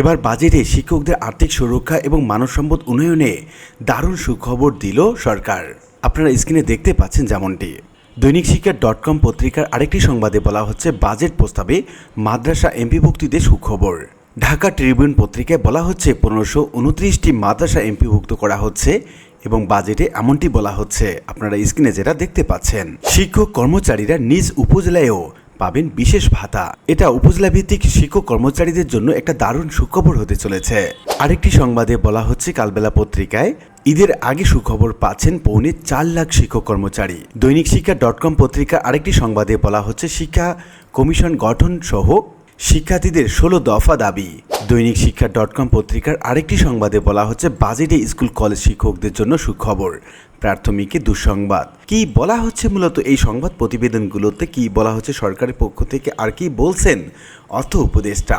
এবার বাজেটে শিক্ষকদের আর্থিক সুরক্ষা এবং মানব সম্পদ উন্নয়নে দারুণ সুখবর দিল সরকার। আপনারা স্ক্রিনে দেখতে পাচ্ছেন যেমনটি। দৈনিক শিক্ষা ডট কম পত্রিকার আরেকটি সংবাদে বলা হচ্ছে, বাজেট প্রস্তাবে মাদ্রাসা এমপিভুক্তিদের সুখবর। ঢাকা ট্রিবিউন পত্রিকায় বলা হচ্ছে, পনেরোশো উনত্রিশটি মাদ্রাসা এমপিভুক্ত করা হচ্ছে এবং বাজেটে এমনটি বলা হচ্ছে। আপনারা স্ক্রিনে যেটা দেখতে পাচ্ছেন, শিক্ষক কর্মচারীরা নিজ উপজেলায়ও পাবেন বিশেষ ভাতা। এটা উপজেলা ভিত্তিক শিক্ষক কর্মচারীদের জন্য একটা দারুণ সুখবর হতে চলেছে। আরেকটি সংবাদে বলা হচ্ছে, কালবেলা পত্রিকায়, ঈদের আগে সুখবর পাচ্ছেন পৌনে চার লাখ শিক্ষক কর্মচারী। দৈনিক শিক্ষা ডট কম পত্রিকা আরেকটি সংবাদে বলা হচ্ছে, শিক্ষা কমিশন গঠন সহ শিক্ষার্থীদের ষোলো দফা দাবি। দৈনিক শিক্ষা ডট কম পত্রিকার আরেকটি সংবাদে বলা হচ্ছে, বাজেটে স্কুল কলেজ শিক্ষকদের জন্য সুখবর। প্রাথমিকে দুঃসংবাদ। কি বলা হচ্ছে মূলত এই সংবাদ প্রতিবেদনগুলোতে? কি বলা হচ্ছে সরকারের পক্ষ থেকে? আর কি বলছেন? অর্থ উপদেষ্টা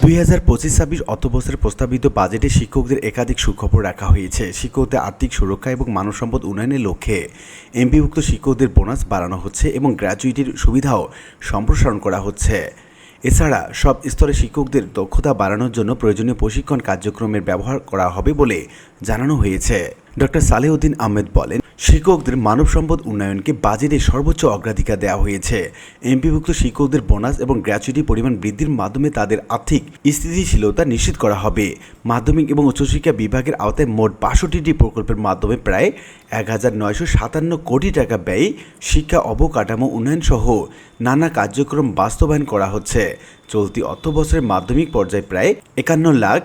দুই হাজার পঁচিশ ছাব্বিশ অর্থ বছরের প্রস্তাবিত বাজেটে শিক্ষকদের একাধিক সুখবর রাখা হয়েছে। শিক্ষকদের আর্থিক সুরক্ষা এবং মানব সম্পদ উন্নয়নের লক্ষ্যে এমপিভুক্ত শিক্ষকদের বোনাস বাড়ানো হচ্ছে এবং গ্র্যাজুইটির সুবিধাও সম্প্রসারণ করা হচ্ছে। এছাড়া সব স্তরে শিক্ষকদের দক্ষতা বাড়ানোর জন্য প্রয়োজনীয় প্রশিক্ষণ কার্যক্রমের ব্যবহার করা হবে বলে জানানো হয়েছে। ডক্টর সালেউদ্দিন আহমেদ বলেন, শিক্ষকদের মানব সম্পদ উন্নয়নকে বাজেটে সর্বোচ্চ অগ্রাধিকার দেওয়া হয়েছে। এমপিভুক্ত শিক্ষকদের বোনাস এবং গ্র্যাচুইটি পরিমাণ বৃদ্ধির মাধ্যমে তাদের আর্থিক স্থিতিশীলতা নিশ্চিত করা হবে। মাধ্যমিক এবং উচ্চশিক্ষা বিভাগের আওতায় মোট বাষট্টিটি প্রকল্পের মাধ্যমে প্রায় এক হাজার নয়শো সাতান্ন কোটি টাকা ব্যয় শিক্ষা অবকাঠামো উন্নয়ন সহ নানা কার্যক্রম বাস্তবায়ন করা হচ্ছে। চলতি অর্থ বছরের মাধ্যমিক পর্যায়ে প্রায় একান্ন লাখ,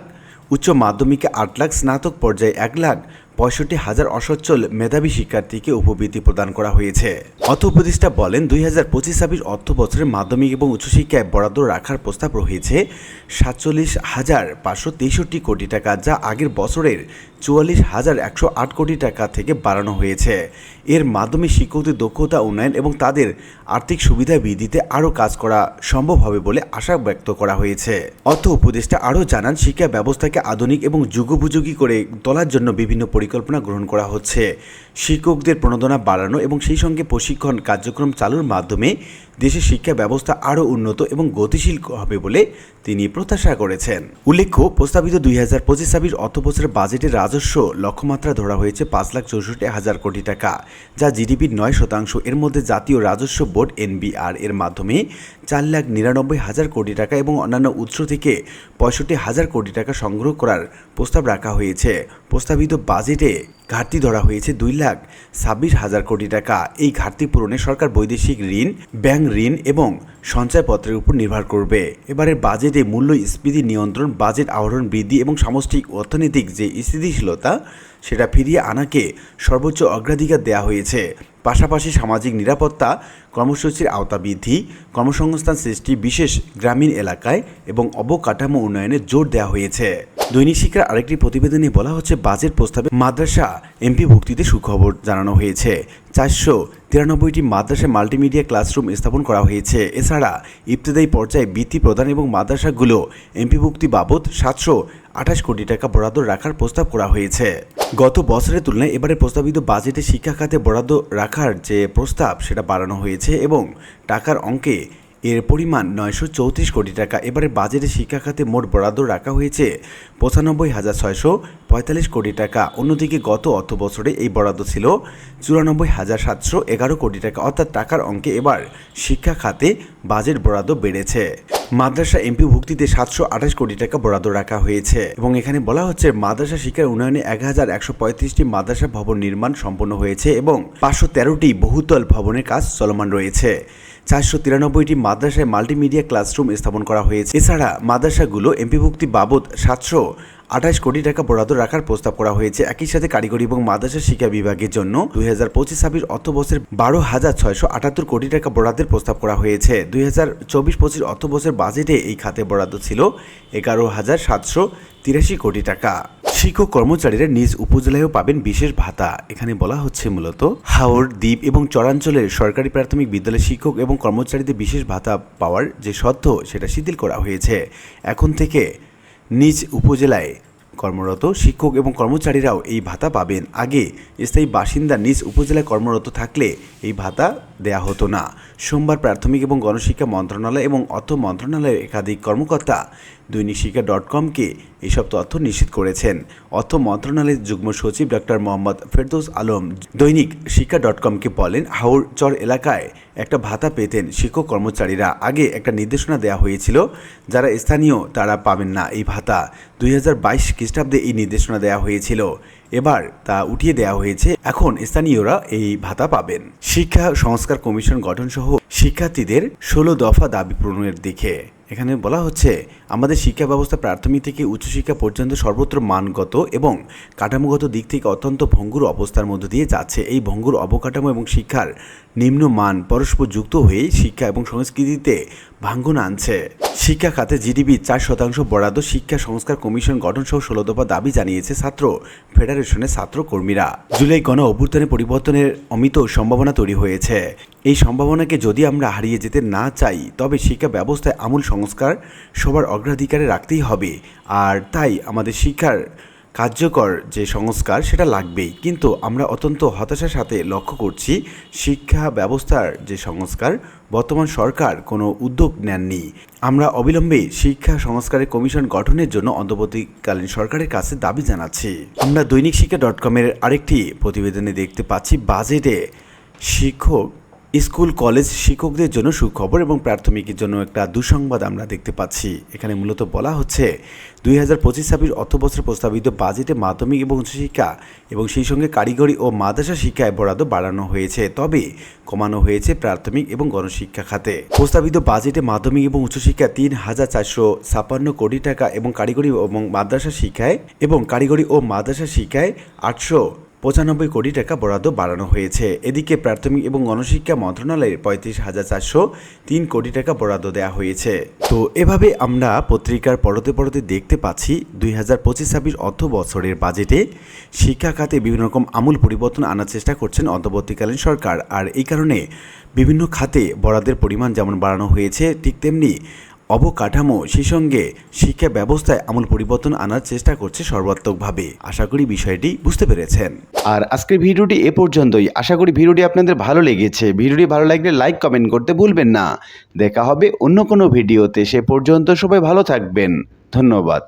উচ্চ মাধ্যমিকে আট লাখ, স্নাতক পর্যায়ে এক লাখ পঁয়ষট্টি হাজার অসচ্ছল মেধাবী শিক্ষার্থীকে উপবৃত্তি প্রদান করা হয়েছে। অর্থ উপদেষ্টা বলেন, দুই হাজার পঁচিশ ছাব্বিশ অর্থ বছরের মাধ্যমিক এবং উচ্চশিক্ষায় বরাদ্দ রাখার প্রস্তাব রয়েছে। সাতচল্লিশ হাজার পাঁচশো তেষট্টি কোটি টাকা যা আগের বছরের চুয়াল্লিশ হাজার একশো আট কোটি টাকা থেকে বাড়ানো হয়েছে। এর মাধ্যমে শিক্ষকদের দক্ষতা উন্নয়ন এবং তাদের আর্থিক সুবিধা বৃদ্ধিতে আরও কাজ করা সম্ভব হবে বলে আশা ব্যক্ত করা হয়েছে। অর্থ উপদেষ্টা আরও জানান, শিক্ষা ব্যবস্থাকে আধুনিক এবং যুগোপযোগী করে তোলার জন্য বিভিন্ন পরিকল্পনা গ্রহণ করা হচ্ছে। শিক্ষকদের প্রণোদনা বাড়ানো এবং সেই সঙ্গে প্রশিক্ষণ কার্যক্রম চালুর মাধ্যমে দেশের শিক্ষা ব্যবস্থা আরও উন্নত এবং গতিশীল হবে বলে তিনি প্রত্যাশা করেছেন। উল্লেখ্য, প্রস্তাবিত দুই হাজার পঁচিশ ছাব্বিশ অর্থ বছরের বাজেটের রাজস্ব লক্ষ্যমাত্রা ধরা হয়েছে পাঁচ লাখ চৌষট্টি হাজার কোটি টাকা, যা জিডিপির নয় শতাংশ। এর মধ্যে জাতীয় রাজস্ব বোর্ড এনবিআর এর মাধ্যমে চার লাখ নিরানব্বই হাজার কোটি টাকা এবং অন্যান্য উৎস থেকে পঁয়ষট্টি হাজার কোটি টাকা সংগ্রহ করার প্রস্তাব রাখা হয়েছে। প্রস্তাবিত বাজেটে ঘাটতি ধরা হয়েছে দুই লাখ ছাব্বিশ হাজার কোটি টাকা। এই ঘাটতি পূরণে সরকার বৈদেশিক ঋণ, ব্যাংক ঋণ এবং সঞ্চয়পত্রের উপর নির্ভর করবে। এবারের বাজেটে মূল্য মূল্যস্ফীতি নিয়ন্ত্রণ, বাজেট আহরণ বৃদ্ধি এবং সামষ্টিক অর্থনৈতিক যে স্থিতিশীলতা, সেটা ফিরিয়ে আনাকে সর্বোচ্চ অগ্রাধিকার দেওয়া হয়েছে। পাশাপাশি সামাজিক নিরাপত্তা, কর্মসূচির আওতা বৃদ্ধি, কর্মসংস্থান সৃষ্টি, বিশেষ গ্রামীণ এলাকায় এবং অবকাঠামো উন্নয়নে জোর দেওয়া হয়েছে। দৈনিক শিক্ষার আরেকটি প্রতিবেদনে বলা হচ্ছে, বাজেট প্রস্তাবে মাদ্রাসা এমপি ভুক্তিতে সুখবর জানানো হয়েছে। চারশো তিরানব্বইটি মাদ্রাসা মাল্টিমিডিয়া ক্লাসরুম স্থাপন করা হয়েছে। এছাড়া ইবতদায়ী পর্যায়ে বৃত্তি প্রদান এবং মাদ্রাসাগুলো এমপিভুক্তি বাবদ সাতশো আঠাশ কোটি টাকা বরাদ্দ রাখার প্রস্তাব করা হয়েছে। গত বছরের তুলনায় এবারে প্রস্তাবিত বাজেটে শিক্ষা খাতে বরাদ্দ রাখার যে প্রস্তাব, সেটা বাড়ানো হয়েছে এবং টাকার অঙ্কে এর পরিমাণ নয়শো চৌত্রিশ কোটি টাকা। এবারে বাজেটে শিক্ষা খাতে মোট বরাদ্দ রাখা হয়েছে পঁচানব্বই হাজার ছয়শো পঁয়তাল্লিশ কোটি টাকা। অন্যদিকে গত অর্থ বছরে এই বরাদ্দ ছিল চুরানব্বই হাজার সাতশো এগারো কোটি টাকা। অর্থাৎ টাকার অঙ্কে এবার শিক্ষা খাতে বাজেট বরাদ্দ বেড়েছে। মাদ্রাসা এমপি ভুক্তিতে সাতশো আঠাশ কোটি টাকা বরাদ্দ রাখা হয়েছে এবং এখানে বলা হচ্ছে মাদ্রাসা শিক্ষার উন্নয়নে এক হাজার একশো পঁয়ত্রিশটি মাদ্রাসা ভবন নির্মাণ সম্পন্ন হয়েছে এবং পাঁচশো তেরোটি বহুতল ভবনের কাজ চলমান রয়েছে। চারশো তিরানব্বইটি মাদ্রাসায় মাল্টিমিডিয়া ক্লাসরুম স্থাপন করা হয়েছে। এছাড়া মাদ্রাসাগুলো এমপিভুক্তি বাবদ সাতশো আঠাশ কোটি টাকা বরাদ্দ রাখার প্রস্তাব করা হয়েছে। একই সাথে কারিগরি এবং মাদ্রাসা শিক্ষা বিভাগের জন্য দুই হাজার পঁচিশ ছাব্বিশ অর্থ বছর বারো হাজার ছয়শো আটাত্তর কোটি টাকা বরাদ্দের প্রস্তাব করা হয়েছে। দুই হাজার চব্বিশ পঁচিশ অর্থ বছর বাজেটে এই খাতে বরাদ্দ ছিল এগারো হাজার সাতশো তিরাশি কোটি টাকা। শিক্ষক কর্মচারীরা নিজ উপজেলায়ও পাবেন বিশেষ ভাতা। এখানে বলা হচ্ছে মূলত, হাওড়, দ্বীপ এবং চরাঞ্চলের সরকারি প্রাথমিক বিদ্যালয়ের শিক্ষক এবং কর্মচারীদের বিশেষ ভাতা পাওয়ার যে শর্ত, সেটা শিথিল করা হয়েছে। এখন থেকে নিজ উপজেলায়। কর্মরত শিক্ষক এবং কর্মচারীরাও এই ভাতা পাবেন। আগে স্থায়ী বাসিন্দা নিজ উপজেলায় কর্মরত থাকলে এই ভাতা দেয়া হতো না। সোমবার প্রাথমিক এবং গণশিক্ষা মন্ত্রণালয় এবং অর্থ মন্ত্রণালয়ের একাধিক কর্মকর্তা দৈনিক শিক্ষা ডট কমকে এইসব তথ্য নিশ্চিত করেছেন। অর্থ মন্ত্রণালয়ের যুগ্ম সচিব ডক্টর মোহাম্মদ ফেরদৌস আলম দৈনিক শিক্ষা ডট কমকে বলেন, হাওড়চর এলাকায় একটা ভাতা পেতেন শিক্ষক কর্মচারীরা। আগে একটা নির্দেশনা দেওয়া হয়েছিল, যারা স্থানীয় তারা পাবেন না এই ভাতা। দুই হাজার বাইশ খ্রিস্টাব্দে এই নির্দেশনা দেওয়া হয়েছিল। এবার তা উঠিয়ে দেওয়া হয়েছে। এখন স্থানীয়রা এই ভাতা পাবেন। শিক্ষা সংস্কার কমিশন গঠন সহ শিক্ষার্থীদের ষোলো দফা দাবি পূরণের দিকে। এখানে বলা হচ্ছে আমাদের শিক্ষা ব্যবস্থা প্রাথমিক থেকে উচ্চশিক্ষা পর্যন্ত সর্বত্র মানগত এবং কাঠামোগত দিক থেকে অত্যন্ত ভঙ্গুর অবস্থার মধ্য দিয়ে যাচ্ছে। এই ভঙ্গুর অবকাঠামো এবং শিক্ষার নিম্ন মান পরস্পর যুক্ত হয়ে শিক্ষা এবং সংস্কৃতিতে ভাঙ্গন আনছে। শিক্ষা খাতে জিডিপি চার শতাংশ বরাদ্দ শিক্ষা সংস্কার কমিশন গঠন সহ ষোলো দফা দাবি জানিয়েছে ছাত্র ফেডারেশনের ছাত্র কর্মীরা জুলাই গণ অভ্যুত্থানে পরিবর্তনের অমিত সম্ভাবনা তৈরি হয়েছে। এই সম্ভাবনাকে যদি আমরা হারিয়ে যেতে না চাই, তবে শিক্ষা ব্যবস্থায় আমূল সংস্কার সবার অগ্রাধিকারে রাখতেই হবে। আর তাই আমাদের শিক্ষার কার্যকর যে সংস্কার, সেটা লাগবেই। কিন্তু আমরা অত্যন্ত হতাশার সাথে লক্ষ্য করছি, শিক্ষা ব্যবস্থার যে সংস্কার, বর্তমান সরকার কোনো উদ্যোগ নেননি। আমরা অবিলম্বে শিক্ষা সংস্কারের কমিশন গঠনের জন্য অন্তর্বর্তীকালীন সরকারের কাছে দাবি জানাচ্ছি। আমরা দৈনিক শিক্ষা ডট কমের আরেকটি প্রতিবেদনে দেখতে পাচ্ছি, বাজেটে শিক্ষক স্কুল, কলেজ শিক্ষকদের জন্য সুখবর এবং প্রাথমিকের জন্য একটা দুঃসংবাদ আমরা দেখতে পাচ্ছি। এখানে মূলত বলা হচ্ছে, দুই হাজার পঁচিশ ছাব্বিশ অর্থ বছর প্রস্তাবিত বাজেটে মাধ্যমিক এবং উচ্চশিক্ষা এবং সেই সঙ্গে কারিগরি ও মাদ্রাসা শিক্ষায় বরাদ্দ বাড়ানো হয়েছে। তবে কমানো হয়েছে প্রাথমিক এবং গণশিক্ষা খাতে। প্রস্তাবিত বাজেটে মাধ্যমিক এবং উচ্চশিক্ষা তিন হাজার চারশো ছাপান্ন কোটি টাকা এবং কারিগরি এবং মাদ্রাসা শিক্ষায় এবং কারিগরি ও মাদ্রাসা শিক্ষায় আটশো পঁচানব্বই কোটি টাকা বরাদ্দ বাড়ানো হয়েছে। এদিকে প্রাথমিক এবং গণশিক্ষা মন্ত্রণালয়ের পঁয়ত্রিশ হাজার চারশো তিন কোটি টাকা বরাদ্দ দেওয়া হয়েছে। তো এভাবে আমরা পত্রিকার পরতে পরতে দেখতে পাচ্ছি দুই হাজার পঁচিশ ছাব্বিশ অর্থ বছরের বাজেটে শিক্ষা খাতে বিভিন্ন রকম আমূল পরিবর্তন আনার চেষ্টা করছেন অন্তর্বর্তীকালীন সরকার। আর এই কারণে বিভিন্ন খাতে বরাদ্দের পরিমাণ যেমন বাড়ানো হয়েছে, ঠিক তেমনি অবকাঠামো সেই সঙ্গে শিক্ষা ব্যবস্থায় আমূল পরিবর্তন আনার চেষ্টা করছে সর্বাত্মকভাবে। আশা করি বিষয়টি বুঝতে পেরেছেন। আর আজকের ভিডিওটি এ পর্যন্তই। আশা করি ভিডিওটি আপনাদের ভালো লেগেছে। ভিডিওটি ভালো লাগলে লাইক, কমেন্ট করতে ভুলবেন না। দেখা হবে অন্য কোনো ভিডিওতে। সে পর্যন্ত সবাই ভালো থাকবেন। ধন্যবাদ।